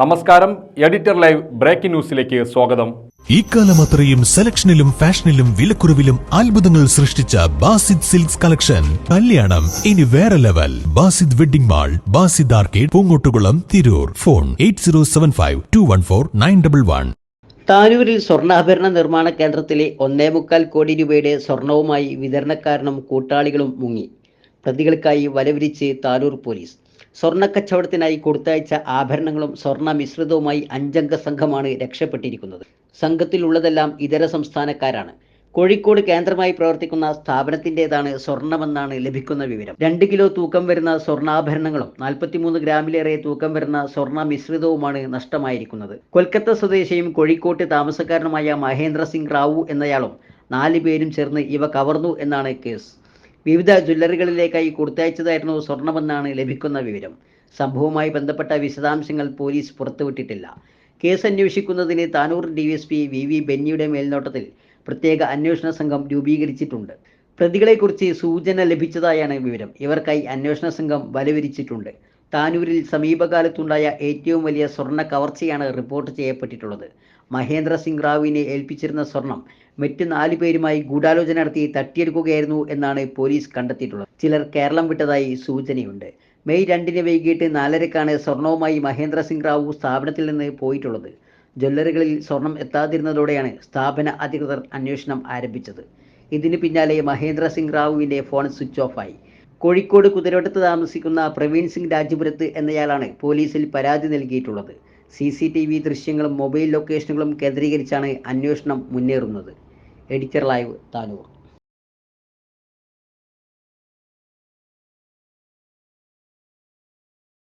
നമസ്കാരം editor live breaking ന്യൂസിലേക്ക് സ്വാഗതം. ഇക്കാലം അത്രയും സെലക്ഷനിലും ഫാഷനിലും വിലക്കുറവിലും അത്ഭുതങ്ങൾ സൃഷ്ടിച്ച ബാസിദ് സിൽക്സ് കളക്ഷൻ. കല്യാണം ഇനി വേറെ level. Basid wedding mall Basid arcade Poongottukulam Tirur. Phone eight zero seven five two one four nine double one. താനൂരിൽ സ്വർണാഭരണ നിർമ്മാണ കേന്ദ്രത്തിലെ ഒന്നേ മുക്കാൽ കോടി രൂപയുടെ സ്വർണവുമായി വിതരണക്കാരനും കൂട്ടാളികളും മുങ്ങി. പ്രതികൾക്കായി വലവിരിച്ച് താനൂർ പോലീസ്. സ്വർണക്കച്ചവടത്തിനായി കൊടുത്തയച്ച ആഭരണങ്ങളും സ്വർണ മിശ്രിതവുമായി അഞ്ചംഗ സംഘമാണ് രക്ഷപ്പെട്ടിരിക്കുന്നത്. സംഘത്തിലുള്ളതെല്ലാം ഇതര സംസ്ഥാനക്കാരാണ്. കോഴിക്കോട് കേന്ദ്രമായി പ്രവർത്തിക്കുന്ന സ്ഥാപനത്തിന്റെതാണ് സ്വർണമെന്നാണ് ലഭിക്കുന്ന വിവരം. രണ്ട് കിലോ തൂക്കം വരുന്ന സ്വർണാഭരണങ്ങളും നാൽപ്പത്തിമൂന്ന് ഗ്രാമിലേറെ തൂക്കം വരുന്ന സ്വർണ മിശ്രിതവുമാണ് നഷ്ടമായിരിക്കുന്നത്. കൊൽക്കത്ത സ്വദേശിയും കോഴിക്കോട്ട് താമസക്കാരനുമായ മഹേന്ദ്ര സിംഗ് റാവു എന്നയാളും നാല് പേരും ചേർന്ന് ഇവ കവർന്നു എന്നാണ് കേസ്. വിവിധ ജ്വല്ലറികളിലേക്കായി കൊടുത്തയച്ചതായിരുന്നു സ്വർണമെന്നാണ് ലഭിക്കുന്ന വിവരം. സംഭവവുമായി ബന്ധപ്പെട്ട വിശദാംശങ്ങൾ പോലീസ് പുറത്തുവിട്ടിട്ടില്ല. Case അന്വേഷിക്കുന്നതിന് Tanur D S P V V ബെന്നിയുടെ മേൽനോട്ടത്തിൽ പ്രത്യേക അന്വേഷണ സംഘം രൂപീകരിച്ചിട്ടുണ്ട്. പ്രതികളെക്കുറിച്ച് സൂചന ലഭിച്ചതായാണ് വിവരം. ഇവർക്കായി അന്വേഷണ സംഘം വലവിരിച്ചിട്ടുണ്ട് താനൂരിൽ സമീപകാലത്തുണ്ടായ ഏറ്റവും വലിയ സ്വർണ കവർച്ചയാണ് റിപ്പോർട്ട് ചെയ്യപ്പെട്ടിട്ടുള്ളത്. മഹേന്ദ്ര സിംഗ് റാവുവിനെ ഏൽപ്പിച്ചിരുന്ന സ്വർണം മറ്റ് നാല് പേരുമായി ഗൂഢാലോചന നടത്തി തട്ടിയെടുക്കുകയായിരുന്നു എന്നാണ് പോലീസ് കണ്ടെത്തിയിട്ടുള്ളത്. ചിലർ കേരളം വിട്ടതായി സൂചനയുണ്ട്. മെയ് രണ്ടിന് വൈകിട്ട് നാലരക്കാണ് സ്വർണവുമായി മഹേന്ദ്ര സിംഗ് റാവു സ്ഥാപനത്തിൽ നിന്ന് പോയിട്ടുള്ളത്. ജ്വല്ലറികളിൽ സ്വർണം എത്താതിരുന്നതോടെയാണ് സ്ഥാപന അധികൃതർ അന്വേഷണം ആരംഭിച്ചത്. ഇതിന് പിന്നാലെ മഹേന്ദ്ര സിംഗ് റാവുവിന്റെ ഫോൺ സ്വിച്ച് ഓഫായി. കോഴിക്കോട് കുതിരവട്ടത്ത് താമസിക്കുന്ന പ്രവീൺ സിംഗ് രാജ്പുരത്ത് എന്നയാളാണ് പോലീസിൽ പരാതി നൽകിയിട്ടുള്ളത്. സി സി ടി വി ദൃശ്യങ്ങളും മൊബൈൽ ലൊക്കേഷനുകളും കേന്ദ്രീകരിച്ചാണ് അന്വേഷണം മുന്നേറുന്നത്. Editor live Tanur.